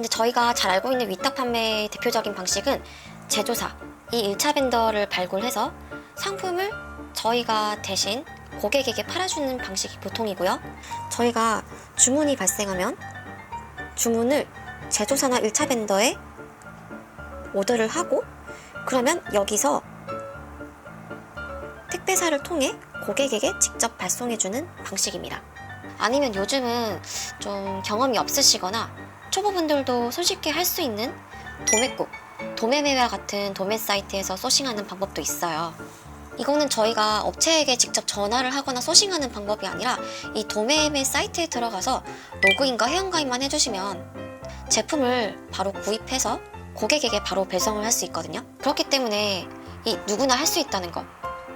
근데 저희가 잘 알고 있는 위탁 판매의 대표적인 방식은 제조사, 이 1차 벤더를 발굴해서 상품을 저희가 대신 고객에게 팔아주는 방식이 보통이고요. 저희가 주문이 발생하면 주문을 제조사나 1차 벤더에 오더를 하고 그러면 여기서 택배사를 통해 고객에게 직접 발송해주는 방식입니다. 아니면 요즘은 좀 경험이 없으시거나 초보분들도 손쉽게 할 수 있는 도매국, 도매매와 같은 도매 사이트에서 소싱하는 방법도 있어요. 이거는 저희가 업체에게 직접 전화를 하거나 소싱하는 방법이 아니라 이 도매매 사이트에 들어가서 로그인과 회원가입만 해주시면 제품을 바로 구입해서 고객에게 바로 배송을 할 수 있거든요. 그렇기 때문에 이 누구나 할 수 있다는 거.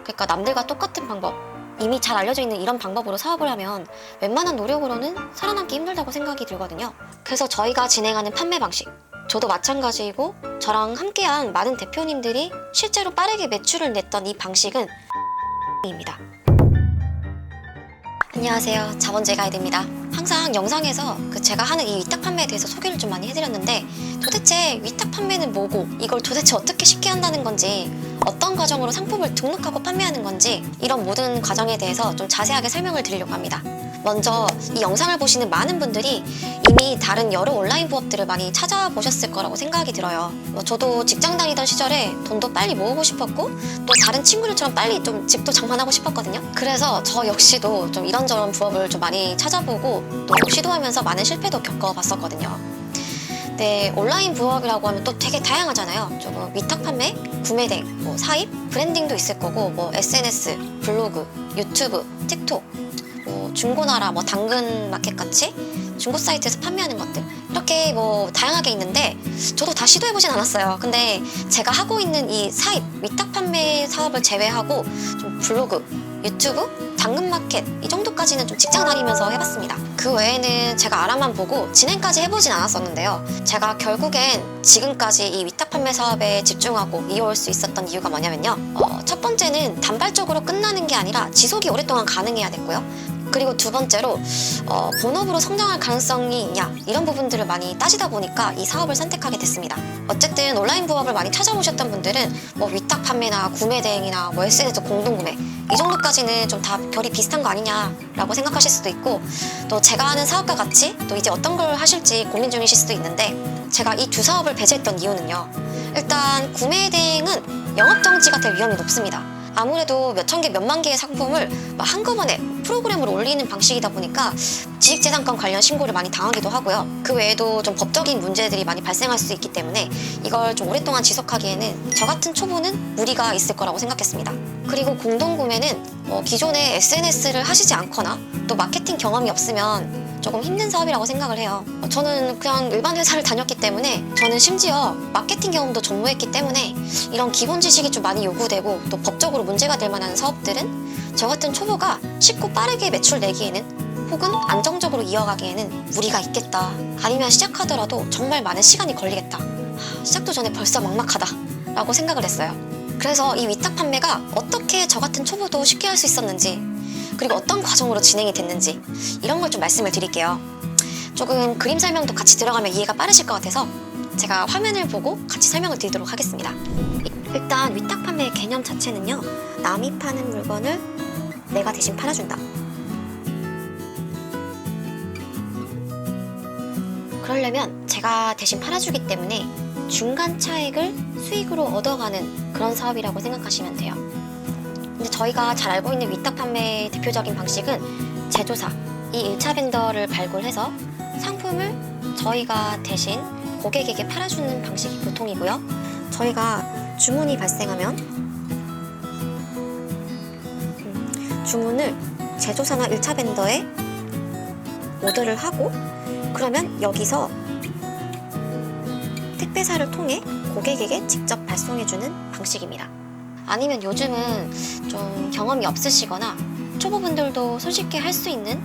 그러니까 남들과 똑같은 방법. 이미 잘 알려져 있는 이런 방법으로 사업을 하면 웬만한 노력으로는 살아남기 힘들다고 생각이 들거든요. 그래서 저희가 진행하는 판매 방식. 저도 마찬가지이고 저랑 함께한 많은 대표님들이 실제로 빠르게 매출을 냈던 이 방식은 입니다. 안녕하세요. 자본제 가이드입니다. 항상 영상에서 그 제가 하는 이 위탁 판매에 대해서 소개를 좀 많이 해드렸는데 도대체 위탁 판매는 뭐고 이걸 도대체 어떻게 쉽게 한다는 건지 어떤 과정으로 상품을 등록하고 판매하는 건지 이런 모든 과정에 대해서 좀 자세하게 설명을 드리려고 합니다. 먼저 이 영상을 보시는 많은 분들이 이미 다른 여러 온라인 부업들을 많이 찾아보셨을 거라고 생각이 들어요. 뭐 저도 직장 다니던 시절에 돈도 빨리 모으고 싶었고 또 다른 친구들처럼 빨리 좀 집도 장만하고 싶었거든요. 그래서 저 역시도 좀 이런저런 부업을 좀 많이 찾아보고 또 시도하면서 많은 실패도 겪어봤었거든요. 네, 온라인 부업이라고 하면 또 되게 다양하잖아요. 조금 위탁 판매, 구매대, 뭐 사입, 브랜딩도 있을 거고, 뭐 SNS, 블로그, 유튜브, 틱톡, 뭐 중고나라, 뭐 당근 마켓 같이 중고 사이트에서 판매하는 것들 이렇게 뭐 다양하게 있는데 저도 다 시도해보진 않았어요. 근데 제가 하고 있는 이 사입 위탁 판매 사업을 제외하고 좀 블로그, 유튜브, 당근마켓 이 정도까지는 좀 직장 다니면서 해봤습니다. 그 외에는 제가 알아만 보고 진행까지 해보진 않았었는데요. 제가 결국엔 지금까지 이 위탁 판매 사업에 집중하고 이어올 수 있었던 이유가 뭐냐면요. 어, 첫 번째는 단발적으로 끝나는 게 아니라 지속이 오랫동안 가능해야 됐고요. 그리고 두 번째로 어, 본업으로 성장할 가능성이 있냐 이런 부분들을 많이 따지다 보니까 이 사업을 선택하게 됐습니다. 어쨌든 온라인 부업을 많이 찾아보셨던 분들은 뭐 위탁 판매나 구매 대행이나 뭐 SNS 공동 구매 이 정도까지는 좀 다 결이 비슷한 거 아니냐라고 생각하실 수도 있고 또 제가 하는 사업과 같이 또 이제 어떤 걸 하실지 고민 중이실 수도 있는데 제가 이 두 사업을 배제했던 이유는요. 일단 구매 대행은 영업 정지가 될 위험이 높습니다. 아무래도 몇천 개, 몇만 개의 상품을 막 한꺼번에 프로그램으로 올리는 방식이다 보니까 지식재산권 관련 신고를 많이 당하기도 하고요. 그 외에도 좀 법적인 문제들이 많이 발생할 수 있기 때문에 이걸 좀 오랫동안 지속하기에는 저 같은 초보는 무리가 있을 거라고 생각했습니다. 그리고 공동구매는 뭐 기존에 SNS를 하시지 않거나 또 마케팅 경험이 없으면 조금 힘든 사업이라고 생각을 해요. 어, 저는 그냥 일반 회사를 다녔기 때문에 저는 심지어 마케팅 경험도 전무했기 때문에 이런 기본 지식이 좀 많이 요구되고 또 법적으로 문제가 될 만한 사업들은 저 같은 초보가 쉽고 빠르게 매출 내기에는 혹은 안정적으로 이어가기에는 무리가 있겠다. 아니면 시작하더라도 정말 많은 시간이 걸리겠다. 하, 시작도 전에 벌써 막막하다. 라고 생각을 했어요. 그래서 이 위탁 판매가 어떻게 저 같은 초보도 쉽게 할 수 있었는지 그리고 어떤 과정으로 진행이 됐는지 이런 걸 좀 말씀을 드릴게요. 조금 그림 설명도 같이 들어가면 이해가 빠르실 것 같아서 제가 화면을 보고 같이 설명을 드리도록 하겠습니다. 일단 위탁 판매의 개념 자체는요. 남이 파는 물건을 내가 대신 팔아준다. 그러려면 제가 대신 팔아주기 때문에 중간 차액을 수익으로 얻어가는 그런 사업이라고 생각하시면 돼요. 저희가 잘 알고 있는 위탁 판매의 대표적인 방식은 제조사, 이 1차 벤더를 발굴해서 상품을 저희가 대신 고객에게 팔아주는 방식이 보통이고요. 저희가 주문이 발생하면 음, 주문을 제조사나 1차 벤더에 오더를 하고 그러면 여기서 택배사를 통해 고객에게 직접 발송해주는 방식입니다. 아니면 요즘은 좀 경험이 없으시거나 초보분들도 손쉽게 할 수 있는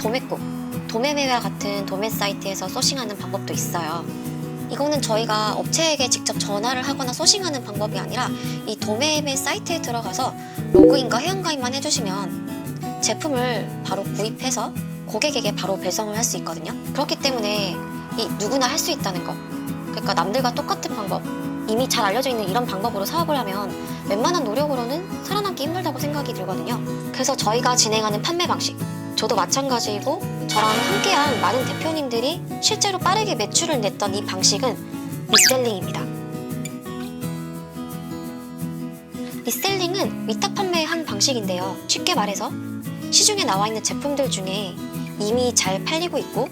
도매국, 도매매와 같은 도매 사이트에서 소싱하는 방법도 있어요. 이거는 저희가 업체에게 직접 전화를 하거나 소싱하는 방법이 아니라 이 도매매 사이트에 들어가서 로그인과 회원가입만 해주시면 제품을 바로 구입해서 고객에게 바로 배송을 할 수 있거든요. 그렇기 때문에 이 누구나 할 수 있다는 거. 그러니까 남들과 똑같은 방법. 이미 잘 알려져 있는 이런 방법으로 사업을 하면 웬만한 노력으로는 살아남기 힘들다고 생각이 들거든요. 그래서 저희가 진행하는 판매 방식. 저도 마찬가지이고 저랑 함께한 많은 대표님들이 실제로 빠르게 매출을 냈던 이 방식은 리셀링입니다. 리셀링은 위탁 판매의 한 방식인데요. 쉽게 말해서 시중에 나와 있는 제품들 중에 이미 잘 팔리고 있고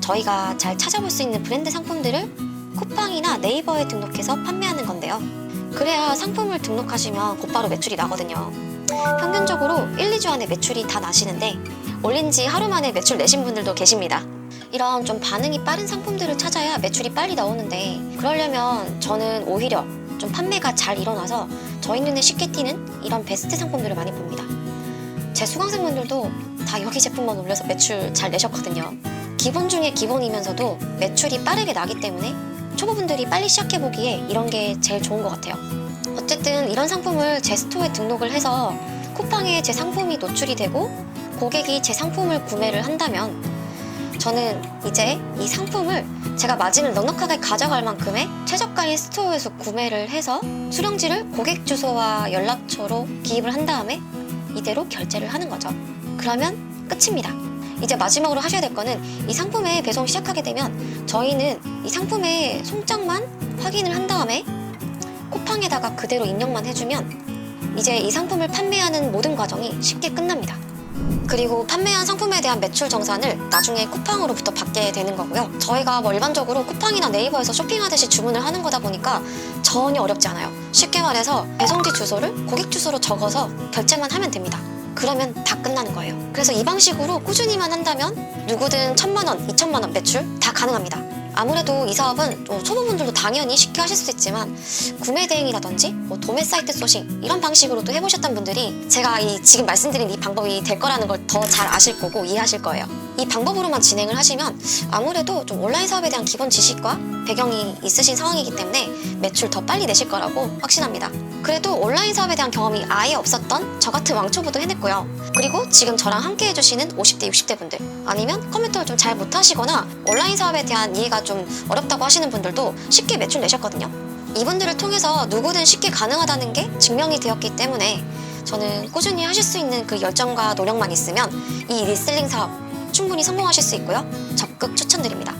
저희가 잘 찾아볼 수 있는 브랜드 상품들을 쿠팡이나 네이버에 등록해서 판매하는 건데요. 그래야 상품을 등록하시면 곧바로 매출이 나거든요. 평균적으로 1, 2주 안에 매출이 다 나시는데 올린 지 하루 만에 매출 내신 분들도 계십니다. 이런 좀 반응이 빠른 상품들을 찾아야 매출이 빨리 나오는데 그러려면 저는 오히려 좀 판매가 잘 일어나서 저희 눈에 쉽게 띄는 이런 베스트 상품들을 많이 봅니다. 제 수강생분들도 다 여기 제품만 올려서 매출 잘 내셨거든요. 기본 중에 기본이면서도 매출이 빠르게 나기 때문에 초보분들이 빨리 시작해보기에 이런 게 제일 좋은 것 같아요. 어쨌든 이런 상품을 제 스토어에 등록을 해서 쿠팡에 제 상품이 노출이 되고 고객이 제 상품을 구매를 한다면 저는 이제 이 상품을 제가 마진을 넉넉하게 가져갈 만큼의 최저가인 스토어에서 구매를 해서 수령지를 고객 주소와 연락처로 기입을 한 다음에 이대로 결제를 하는 거죠. 그러면 끝입니다. 이제 마지막으로 하셔야 될 거는 이 상품의 배송 시작하게 되면 저희는 이 상품의 송장만 확인을 한 다음에 쿠팡에다가 그대로 입력만 해주면 이제 이 상품을 판매하는 모든 과정이 쉽게 끝납니다. 그리고 판매한 상품에 대한 매출 정산을 나중에 쿠팡으로부터 받게 되는 거고요. 저희가 뭐 일반적으로 쿠팡이나 네이버에서 쇼핑하듯이 주문을 하는 거다 보니까 전혀 어렵지 않아요. 쉽게 말해서 배송지 주소를 고객 주소로 적어서 결제만 하면 됩니다. 그러면 다 끝나는 거예요. 그래서 이 방식으로 꾸준히만 한다면 누구든 천만 원, 이천만 원 매출 다 가능합니다. 아무래도 이 사업은 뭐 초보분들도 당연히 쉽게 하실 수 있지만 구매 대행이라든지 뭐 도매 사이트 소싱 이런 방식으로도 해보셨던 분들이 제가 이 지금 말씀드린 이 방법이 될 거라는 걸 더 잘 아실 거고 이해하실 거예요. 이 방법으로만 진행을 하시면 아무래도 좀 온라인 사업에 대한 기본 지식과 배경이 있으신 상황이기 때문에 매출 더 빨리 내실 거라고 확신합니다. 그래도 온라인 사업에 대한 경험이 아예 없었던 저 같은 왕초보도 해냈고요. 그리고 지금 저랑 함께 해주시는 50대, 60대 분들 아니면 컴퓨터를 좀 잘 못하시거나 온라인 사업에 대한 이해가 좀 어렵다고 하시는 분들도 쉽게 매출 내셨거든요. 이분들을 통해서 누구든 쉽게 가능하다는 게 증명이 되었기 때문에 저는 꾸준히 하실 수 있는 그 열정과 노력만 있으면 이 리셀링 사업 충분히 성공하실 수 있고요. 적극 추천드립니다.